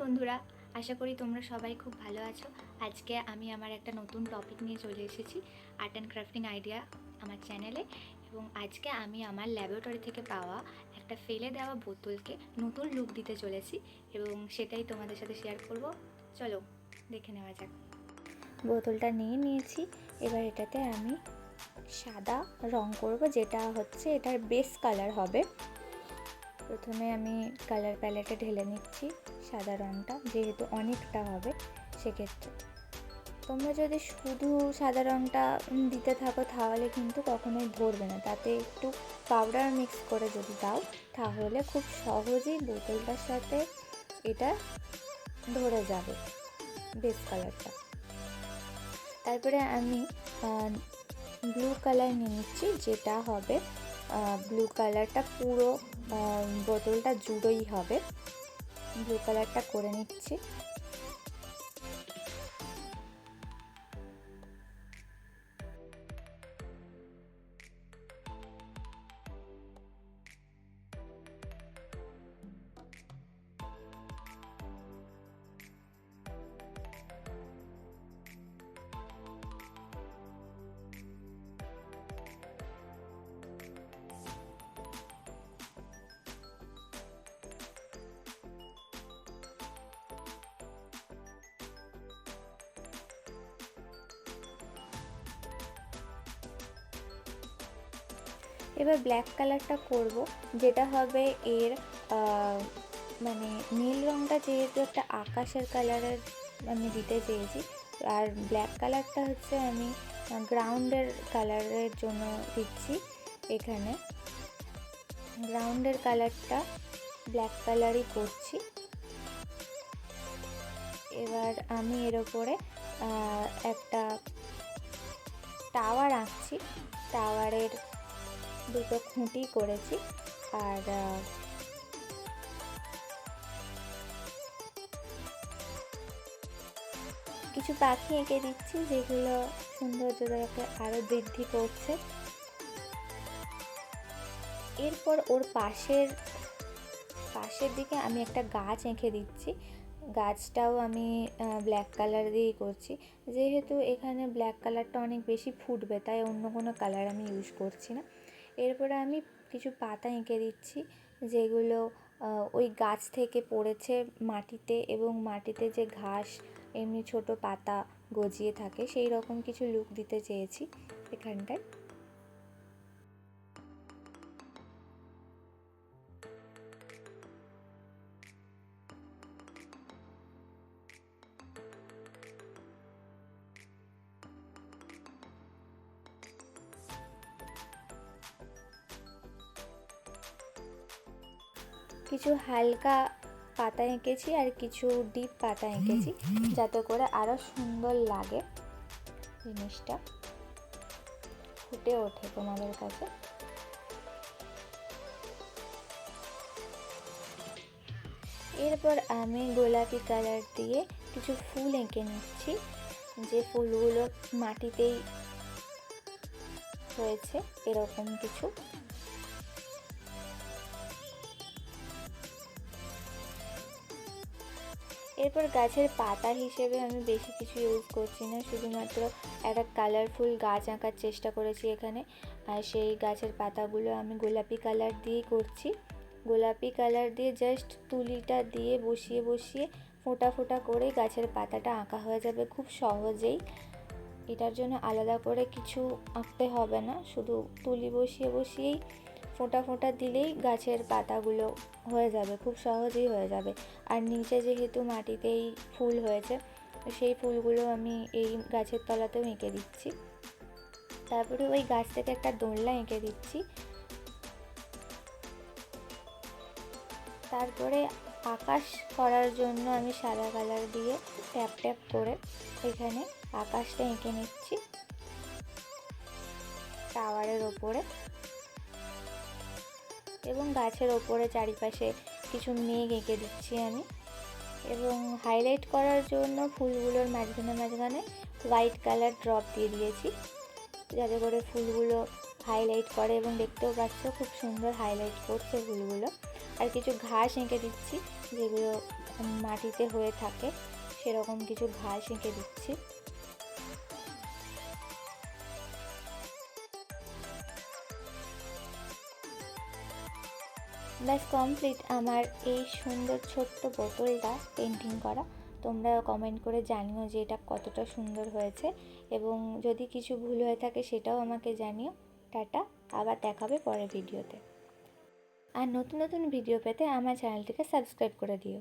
বন্ধুরা? আশা করি তোমরা সবাই খুব ভালো আছো। আজকে আমি আমার একটা নতুন টপিক নিয়ে চলে এসেছি আর্ট অ্যান্ড ক্রাফটিং আইডিয়া আমার চ্যানেলে এবং আজকে আমি আমার ল্যাবরেটরি থেকে পাওয়া একটা ফেলে দেওয়া বোতলকে নতুন লুক দিতে চলেছি এবং সেটাই তোমাদের সাথে শেয়ার করব। চলো, দেখে নেওয়া যাক। বোতলটা নিয়ে নিয়েছি, এবার এটাতে আমি সাদা রং করব, যেটা হচ্ছে এটার বেস কালার হবে। প্রথমে আমি কালার প্যালেটে ঢেলে নিচ্ছি সাদা রঙটা যেহেতু অনেকটা হবে সেক্ষেত্রে। তোমরা যদি শুধু সাদা রঙটা দিতে থাকো তাহলে কিন্তু কখনোই ধরবে না। তাতে একটু পাউডার মিক্স করে যদি দাও, তাহলে খুব সহজেই বোতলটার সাথে এটা ধরে যাবে বেস কালারটা তারপরে আমি ব্লু কালার নিয়ে নিচ্ছি, যেটা হবে ব্লু কালারটা পুরো বোতলটা জুড়োই হবে। ব্লু কালারটা করে নিচ্ছি। এবার ব্ল্যাক কালারটা করব, যেটা হবে এর মানে নীল রঙটা যেহেতু একটা আকাশের কালারের আমি দিতে চেয়েছি, আর ব্ল্যাক কালারটা হচ্ছে আমি গ্রাউন্ডের কালারের জন্য দিচ্ছি এখানে। গ্রাউন্ডের কালারটা ব্ল্যাক কালারই করছি। এবার আমি এর ওপরে একটা টাওয়ার আঁকছি। টাওয়ারের দুটো খুঁটি করেছি আর কিছু পাখি এঁকে দিচ্ছি যেগুলো সৌন্দর্যটাকে আরও বৃদ্ধি করছে। এরপর ওর পাশের পাশের দিকে আমি একটা গাছ এঁকে দিচ্ছি। গাছটাও আমি ব্ল্যাক কালার দিয়েই করছি। যেহেতু এখানে ব্ল্যাক কালারটা অনেক বেশি ফুটবে, তাই অন্য কোনো কালার আমি ইউজ করছি না। এরপরে আমি কিছু পাতা এঁকে দিচ্ছি, যেগুলো ওই গাছ থেকে পড়েছে মাটিতে এবং মাটিতে যে ঘাস, এমনি ছোট পাতা গজিয়ে থাকে, সেই রকম কিছু লুক দিতে চেয়েছি এখানটায়। কিছু হালকা পাতা এঁকেছি আর কিছু ডিপ পাতা এঁকেছি, যাতে করে আরও সুন্দর লাগে জিনিসটা। ফুটে ওঠে তোমাদের কাছে? এরপর আমি গোলাপি কালার দিয়ে কিছু ফুল এঁকে নিচ্ছি, যে ফুলগুলো মাটিতেই হয়েছে, এরকম কিছু। এরপর গাছের পাতা হিসেবে আমি বেশি কিছু ইউজ করছি না, শুধুমাত্র একটা কালারফুল গাছ আঁকার চেষ্টা করেছি এখানে। আর সেই গাছের পাতাগুলো আমি গোলাপি কালার দিয়েই করছি। গোলাপি কালার দিয়ে জাস্ট তুলিটা দিয়ে বসিয়ে বসিয়ে ফোঁটা ফোঁটা করে গাছের পাতাটা আঁকা হয়ে যাবে খুব সহজেই। এটার জন্য আলাদা করে কিছু আঁকতে হবে না, শুধু তুলি বসিয়ে বসিয়েই ফোঁটা ফোঁটা দিলেই গাছের পাতাগুলো হয়ে যাবে, খুব সহজেই হয়ে যাবে। আর নিচে যেহেতু মাটিতেই ফুল হয়েছে, সেই ফুলগুলো আমি এই গাছের তলাতেও এঁকে দিচ্ছি। তারপরে ওই গাছ থেকে একটা দোলনা এঁকে দিচ্ছি। তারপরে আকাশ করার জন্য আমি সাদা কালার দিয়ে ট্যাপ ট্যাপ করে এখানে আকাশটা এঁকে নিচ্ছি। টাওয়ারের ওপরে। এবং গাছের ওপরে চারিপাশে কিছু মেঘ এঁকে দিচ্ছি আমি। এবং হাইলাইট করার জন্য ফুলগুলোর মাঝখানে মাঝখানে হোয়াইট কালার ড্রপ দিয়ে দিয়েছি। যাতে করে ফুলগুলো হাইলাইট করে এবং দেখতেও পাচ্ছ খুব সুন্দর হাইলাইট করছে ফুলগুলো। আর কিছু ঘাস এঁকে দিচ্ছি, যেগুলো মাটিতে হয়ে থাকে, সেরকম কিছু ঘাস এঁকে দিচ্ছি। ব্যাস কমপ্লিট আমার এই সুন্দর ছোট্ট বোতলটা পেন্টিং করা। তোমরা কমেন্ট করে জানিও যে এটা কতটা সুন্দর হয়েছে এবং যদি কিছু ভুল হয়ে থাকে সেটাও আমাকে জানিও। টাটা, আবার দেখাবে পরের ভিডিওতে আর নতুন নতুন ভিডিও পেতে আমার চ্যানেলটিকে সাবস্ক্রাইব করে দিও।